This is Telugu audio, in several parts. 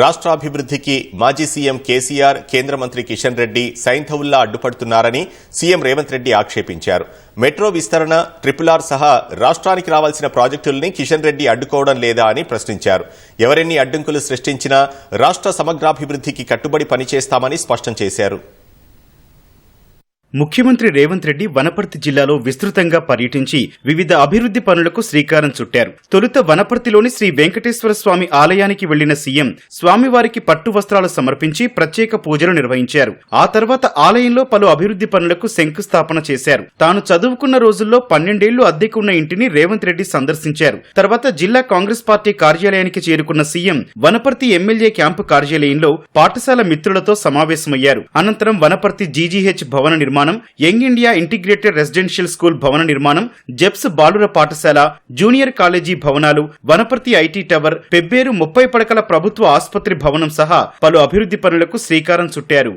రాష్ట్రాభివృద్ధికి మాజీ సీఎం కేసీఆర్ కేంద్ర మంత్రి కిషన్ రెడ్డి సైంధవుల్లా అడ్డుపడుతున్నారని సీఎం రేవంత్ రెడ్డి ఆక్షేపించారు. మెట్రో విస్తరణ ట్రిపుల్ ఆర్ సహా రాష్ట్రానికి రావాల్సిన ప్రాజెక్టుల్ని కిషన్ రెడ్డి అడ్డుకోవడం లేదా అని ప్రశ్నించారు. ఎవరెన్ని అడ్డంకులు సృష్టించినా రాష్ట్ర సమగ్రాభివృద్ధికి కట్టుబడి పనిచేస్తామని స్పష్టం చేశారు. ముఖ్యమంత్రి రేవంత్ రెడ్డి వనపర్తి జిల్లాలో విస్తృతంగా పర్యటించి వివిధ అభివృద్ధి పనులకు శ్రీకారం చుట్టారు. తొలుత వనపర్తిలోని శ్రీ వెంకటేశ్వర స్వామి ఆలయానికి వెళ్ళిన సీఎం స్వామివారికి పట్టు వస్త్రాలు సమర్పించి ప్రత్యేక పూజలు నిర్వహించారు. ఆ తర్వాత ఆలయంలో పలు అభివృద్ధి పనులకు శంకుస్థాపన చేశారు. తాను చదువుకున్న రోజుల్లో పన్నెండేళ్ళు అద్దెకున్న ఇంటిని రేవంత్ రెడ్డి సందర్శించారు. తర్వాత జిల్లా కాంగ్రెస్ పార్టీ కార్యాలయానికి చేరుకున్న సీఎం వనపర్తి ఎమ్మెల్యే క్యాంపు కార్యాలయంలో పాఠశాల మిత్రులతో సమావేశమయ్యారు. అనంతరం వనపర్తి జీజీహెచ్ భవన నిర్మాణం young India integrated residential school భవన నిర్మాణం జెప్స్ బాలుర పాఠశాల జూనియర్ కాలేజీ భవనాలు వనపర్తి ఐటీ టవర్ పెబ్బేరు ముప్పై పడకల ప్రభుత్వ ఆసుపత్రి భవనం సహా పలు అభివృద్ధి పనులకు శ్రీకారం చుట్టారు.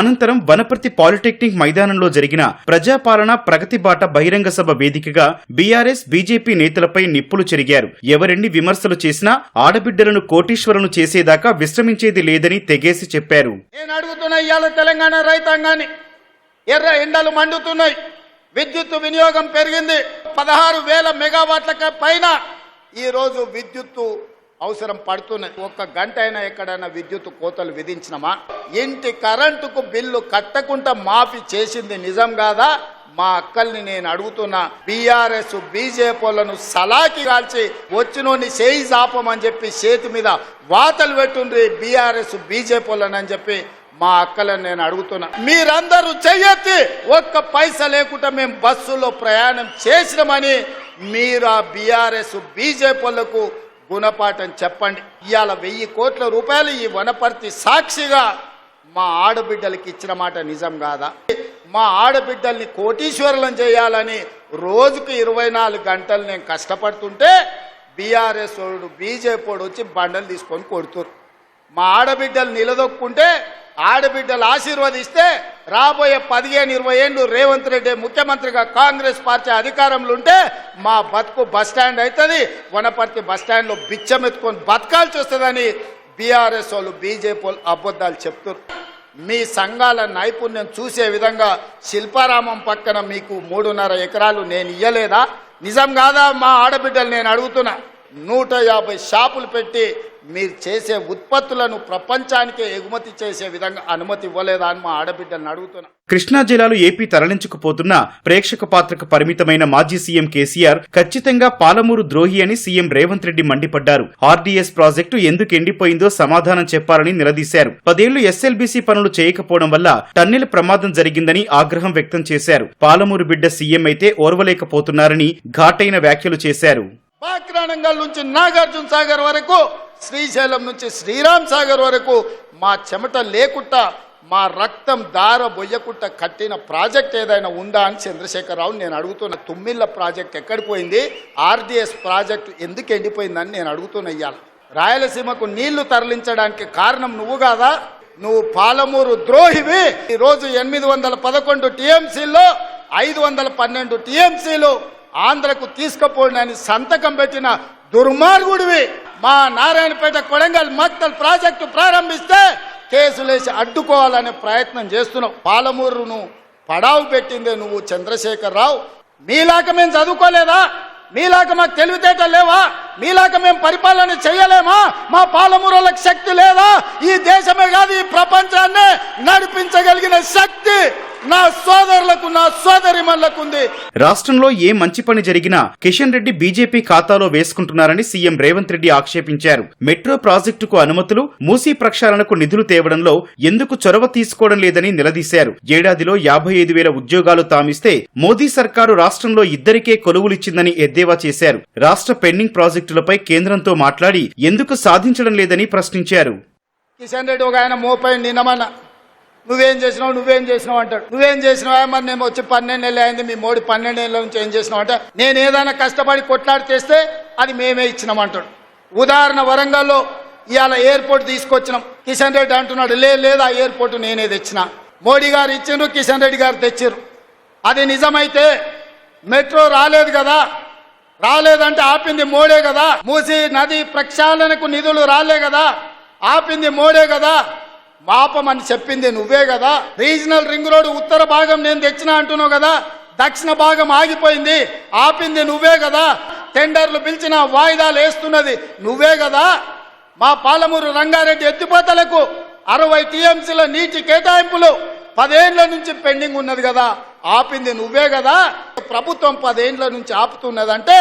అనంతరం వనపర్తి పాలిటెక్నిక్ మైదానంలో జరిగిన ప్రజాపాలన ప్రగతి బాట బహిరంగ సభ వేదికగా బీఆర్ఎస్ బీజేపీ నేతలపై నిప్పులు చెరిగారు. ఎవరెన్ని విమర్శలు చేసినా ఆడబిడ్డలను కోటీశ్వరులను చేసేదాకా విశ్రమించేది లేదని తెగేసి చెప్పారు. నేను అడుగుతున్నా ఇవాళ తెలంగాణ రైతాంగాన్ని ఎర్ర ఎండలు మండుతున్నాయి. విద్యుత్ వినియోగం పెరిగింది. పదహారు వేల మెగావాట్ల పైన ఈరోజు విద్యుత్తు అవసరం పడుతున్నది ఒక్క గంట అయినా ఎక్కడైనా విద్యుత్ కోతలు విధించినమా? ఇంటి కరెంటుకు బిల్లు కట్టకుండా మాఫీ చేసింది నిజం కాదా? మా అక్కల్ని నేను అడుగుతున్నా బీఆర్ఎస్ బీజేపీలను సలాకి కాల్చి వచ్చినోని చేయి చాపమని చెప్పి చేతి మీద వాతలు పెట్టుండ్రి బీఆర్ఎస్ బీజేపీలను అని చెప్పి మా అక్కలను నేను అడుగుతున్నా. మీరందరూ చెయ్యొచ్చి ఒక్క పైస లేకుండా మేము బస్సులో ప్రయాణం చేసినామని మీరు ఆ బీఆర్ఎస్ బీజేపీలకు గుణపాఠం చెప్పండి. ఇవాళ వెయ్యి కోట్ల రూపాయలు ఈ వనపర్తి సాక్షిగా మా ఆడబిడ్డలకి ఇచ్చిన మాట నిజం కాదా? మా ఆడబిడ్డల్ని కోటీశ్వరులను చేయాలని రోజుకు ఇరవై నాలుగు గంటలు నేను కష్టపడుతుంటే బీఆర్ఎస్ వాడు బీజేపీ వచ్చి బండలు తీసుకొని కొడుతురు మా ఆడబిడ్డలు నిలదొక్కుంటే ఆడబిడ్డలు ఆశీర్వదిస్తే రాబోయే పదిహేను ఇరవై ఏళ్ళు రేవంత్ రెడ్డి ముఖ్యమంత్రిగా కాంగ్రెస్ పార్టీ అధికారంలో ఉంటే మా బతుకు బస్ స్టాండ్ అవుతుంది. వనపర్తి బస్ స్టాండ్లో బతకాల్సి వస్తుందని బీఆర్ఎస్ వాళ్ళు బీజేపీ వాళ్ళు అబద్ధాలు చెప్తారు మీ సంఘాల నైపుణ్యం చూసే విధంగా శిల్పారామం పక్కన మీకు మూడున్నర ఎకరాలు నేను ఇయ్యలేదా? నిజం కాదా? మా ఆడబిడ్డలు నేను అడుగుతున్నా. నూట యాభై షాపులు పెట్టి మీరు చేసే ఉత్పత్తులను ప్రపంచానికే ఎగుమతి చేసే విధంగా అనుమతి ఇవ్వలేదా అని మా ఆడబిడ్డలను అడుగుతున్నా. కృష్ణా జిల్లాలో ఏపీ తరలించుకుపోతున్న ప్రేక్షక పాత్రకు పరిమితమైన మాజీ సీఎం కేసీఆర్ ఖచ్చితంగా పాలమూరు ద్రోహి అని సీఎం రేవంత్ రెడ్డి మండిపడ్డారు. ఆర్డీఎస్ ప్రాజెక్టు ఎందుకు ఎండిపోయిందో సమాధానం చెప్పాలని నిలదీశారు. పదేళ్ళు ఎస్ఎల్బీసీ పనులు చేయకపోవడం వల్ల టన్నెల్ ప్రమాదం జరిగిందని ఆగ్రహం వ్యక్తం చేశారు. పాలమూరు బిడ్డ సీఎం అయితే ఓర్వలేకపోతున్నారని ఘాటైన వ్యాఖ్యలు చేశారు. నుంచి నాగార్జున సాగర్ వరకు శ్రీశైలం నుంచి శ్రీరామ్ సాగర్ వరకు మా చెమట లేకుండా మా రక్తం దార బొయ్యకుండా కట్టిన ప్రాజెక్ట్ ఏదైనా ఉందా అని చంద్రశేఖరరావు నేను అడుగుతున్న తుమ్మిళ్ళ ప్రాజెక్ట్ ఎక్కడికి పోయింది? ఆర్డీఎస్ ప్రాజెక్టు ఎందుకు ఎండిపోయిందని నేను అడుగుతున్నా రాయలసీమకు నీళ్ళు తరలించడానికి కారణం నువ్వు కాదా? నువ్వు పాలమూరు ద్రోహివి. ఈరోజు ఎనిమిది వందల పదకొండు టీఎంసీలో ఐదు వందల పన్నెండు టీఎంసీలు ఆంధ్రకు తీసుకుపోయినని సంతకం పెట్టిన దుర్మార్గుడివి. మా నారాయణపేట కొడంగల్ మక్తల్ ప్రాజెక్టు ప్రారంభిస్తే కేసులేసి అడ్డుకోవాలనే ప్రయత్నం చేస్తున్నావు. పాలమూరును పడావు పెట్టిందే నువ్వు చంద్రశేఖర్ మీలాక మేము చదువుకోలేదా? మీలాక మాకు తెలివితేటలు లేవా? మీలాక మేము పరిపాలన చేయలేమా? మా పాలమూరలకు శక్తి లేదా? ఈ దేశమే కాదు ఈ ప్రపంచాన్ని నడిపించగలిగిన శక్తి నా సోదరులకు నా సోదరిమణులకు ఉంది రాష్ట్రంలో ఏ మంచి పని జరిగినా కిషన్ రెడ్డి బీజేపీ ఖాతాలో వేసుకుంటున్నారని సీఎం రేవంత్ రెడ్డి ఆక్షేపించారు. మెట్రో ప్రాజెక్టుకు అనుమతులు మూసీ ప్రక్షాళనకు నిధులు తేవడంలో ఎందుకు చొరవ తీసుకోవడం లేదని నిలదీశారు. ఏడాదిలో యాభై ఐదు వేల ఉద్యోగాలు తామిస్తే మోదీ సర్కారు రాష్ట్రంలో ఇద్దరికే కొలువులిచ్చిందని ఎద్దేవా చేశారు. రాష్ట్ర పెండింగ్ ప్రాజెక్టులపై కేంద్రంతో మాట్లాడి ఎందుకు సాధించడం లేదని ప్రశ్నించారు. కిషన్ రెడ్డి ఒక ఆయన మోపై నిన్నమన్న నువ్వేం చేసినావు నువ్వేం చేసినావు అంటాడు. నువ్వేం చేసినావా మరి నేను వచ్చి పన్నెండు నెలలు అయింది మీ మోడీ పన్నెండు నెలల నుంచి ఏం చేసినావు అంటే నేను ఏదైనా కష్టపడి కొట్లాడి చేస్తే అది మేమే ఇచ్చినాం అంటాడు. ఉదాహరణ వరంగల్లో ఇవాళ ఎయిర్పోర్ట్ తీసుకొచ్చినాం. కిషన్ రెడ్డి అంటున్నాడు లే లేదు ఆ ఎయిర్పోర్ట్ నేనే తెచ్చిన. మోడీ గారు ఇచ్చిండ్రు కిషన్ రెడ్డి గారు తెచ్చిర్రు. అది నిజమైతే మెట్రో రాలేదు కదా రాలేదంటే ఆపింది మోడే కదా. మూసి నది ప్రక్షాళనకు నిధులు రాలే కదా. ఆపింది మోడే కదా. మాపమని చెప్పింది నువ్వే కదా. రీజనల్ రింగ్ రోడ్ ఉత్తర భాగం నేను తెచ్చినా అంటున్నావు కదా. దక్షిణ భాగం ఆగిపోయింది. ఆపింది నువ్వే కదా. టెండర్లు పిలిచిన వాయిదాలు వేస్తున్నది నువ్వే కదా. మా పాలమూరు రంగారెడ్డి ఎత్తిపోతలకు అరవై టీఎంసీల నీటి కేటాయింపులు పదేండ్ల నుంచి పెండింగ్ ఉన్నది కదా ఆపింది నువ్వే కదా. ప్రభుత్వం పదేండ్ల నుంచి ఆపుతున్నదంటే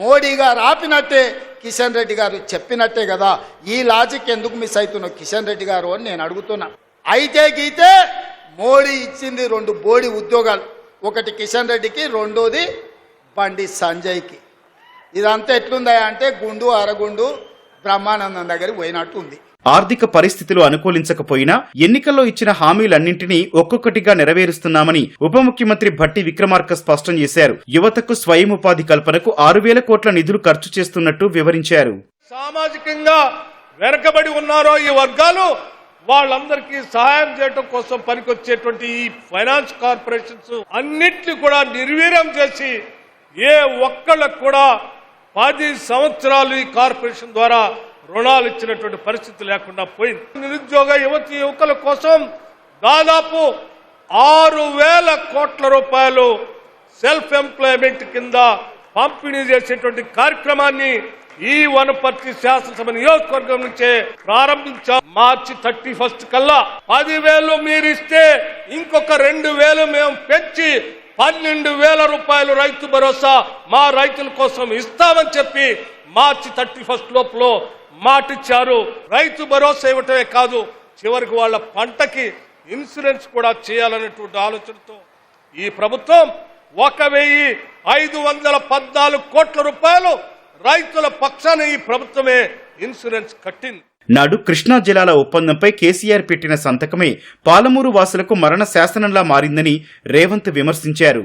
మోడీ గారు ఆపినట్టే కిషన్ రెడ్డి గారు చెప్పినట్టే కదా. ఈ లాజిక్ ఎందుకు మిస్ అవుతున్నావు కిషన్ రెడ్డి గారు అని నేను అడుగుతున్నా. అయితే గీతే మోడీ ఇచ్చింది రెండు బోడి ఉద్యోగాలు. ఒకటి కిషన్ రెడ్డికి రెండోది బండి సంజయ్కి. ఇదంతా ఎట్లుందా అంటే గుండు అరగుండు బ్రహ్మానందం దగ్గరికి పోయినట్టు ఉంది. ఆర్థిక పరిస్థితులు అనుకూలించకపోయినా ఎన్నికల్లో ఇచ్చిన హామీలన్నింటినీ ఒక్కొక్కటిగా నెరవేరుస్తున్నామని ఉప ముఖ్యమంత్రి భట్టి విక్రమార్క స్పష్టం చేశారు. యువతకు స్వయం ఉపాధి కల్పనకు ఆరు వేల కోట్ల నిధులు ఖర్చు చేస్తున్నట్టు వివరించారు. సామాజికంగా వెనకబడి ఉన్నారో ఈ వర్గాలు వాళ్ళందరికీ సహాయం చేయడం కోసం పనికొచ్చేటువంటి ఈ ఫైనాన్స్ కార్పొరేషన్స్ అన్నిటిని కూడా నిర్వీర్యం చేసి ఏ ఒక్కళ్ళకు కూడా పది సంవత్సరాలు ఈ కార్పొరేషన్ ద్వారా రుణాలు ఇచ్చినటువంటి పరిస్థితి లేకుండా పోయింది. నిరుద్యోగ యువతి యువకుల కోసం దాదాపు ఆరు వేల కోట్ల రూపాయలు సెల్ఫ్ ఎంప్లాయ్మెంట్ కింద పంపిణీ చేసేటువంటి కార్యక్రమాన్ని ఈ వనపర్తి శాసనసభ నియోజకవర్గం నుంచే ప్రారంభించాం. మార్చి థర్టీ ఫస్ట్ కల్లా. పదివేలు మీరిస్తే ఇంకొక రెండు వేలు మేము పెంచి పన్నెండు వేల రూపాయలు రైతు భరోసా మా రైతుల కోసం ఇస్తామని చెప్పి మార్చి థర్టీ ఫస్ట్ లోపల మాటిచ్చారు. రైతు భరోసా ఇవ్వటమే కాదు చివరికి వాళ్ళ పంటకి ఇన్సూరెన్స్ కూడా చేయాలనేటువంటి ఆలోచనతో ఈ ప్రభుత్వం ఒక వెయ్యి ఐదు వందల పద్నాలుగు కోట్ల రూపాయలు రైతుల పక్షాన ఈ ప్రభుత్వమే ఇన్సూరెన్స్ కట్టింది. నాడు కృష్ణా జలాల ఒప్పందంపై కేసీఆర్ పెట్టిన సంతకమే పాలమూరు వాసులకు మరణ శాసనంలా మారిందని రేవంత్ విమర్శించారు.